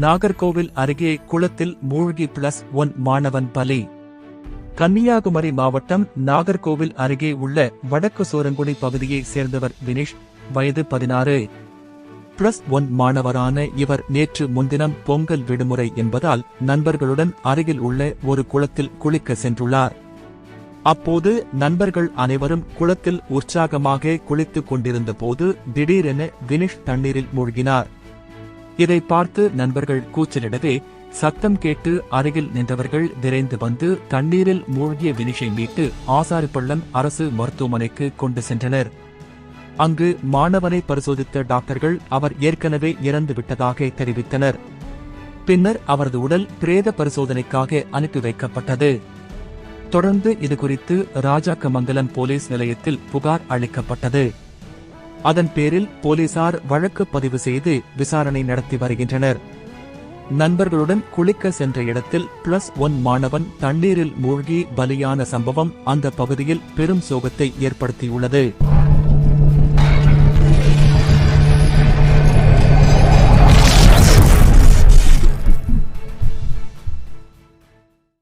நாகர்கோவில் அருகே குளத்தில் மூழ்கி பிளஸ் ஒன் மாணவன் பலி. கன்னியாகுமரி மாவட்டம் நாகர்கோவில் அருகே உள்ள வடக்கு சோரங்குடி பகுதியைச் சேர்ந்தவர் வினிஷ் வயது பதினாறு. பிளஸ் ஒன் மாணவரான இவர் நேற்று முன்தினம் பொங்கல் விடுமுறை என்பதால் நண்பர்களுடன் அருகில் உள்ள ஒரு குளத்தில் குளிக்க சென்றுள்ளார். அப்போது நண்பர்கள் அனைவரும் குளத்தில் உற்சாகமாக குளித்துக் கொண்டிருந்த போது திடீரென வினிஷ் தண்ணீரில் மூழ்கினார். இதை பார்த்து நண்பர்கள் கூச்சலிடவே சத்தம் கேட்டு அருகில் நின்றவர்கள் விரைந்து வந்து தண்ணீரில் மூழ்கிய வினிஷை மீட்டு ஆசாரிப்பள்ளம் அரசு மருத்துவமனைக்கு கொண்டு சென்றனர். அங்கு மாணவனை பரிசோதித்த டாக்டர்கள் அவர் ஏற்கனவே இறந்து விட்டதாக தெரிவித்தனர். பின்னர் அவரது உடல் பிரேத பரிசோதனைக்காக அனுப்பி வைக்கப்பட்டது. தொடர்ந்து இதுகுறித்து ராஜாக்கமங்கலம் போலீஸ் நிலையத்தில் புகார் அளிக்கப்பட்டது. அதன் பேரில் போலீசார் வழக்கு பதிவு செய்து விசாரணை நடத்தி வருகின்றனர். நண்பர்களுடன் குளிக்க சென்ற இடத்தில் பிளஸ் ஒன் மாணவன் தண்ணீரில் மூழ்கி பலியான சம்பவம் அந்த பகுதியில் பெரும் சோகத்தை ஏற்படுத்தியுள்ளது.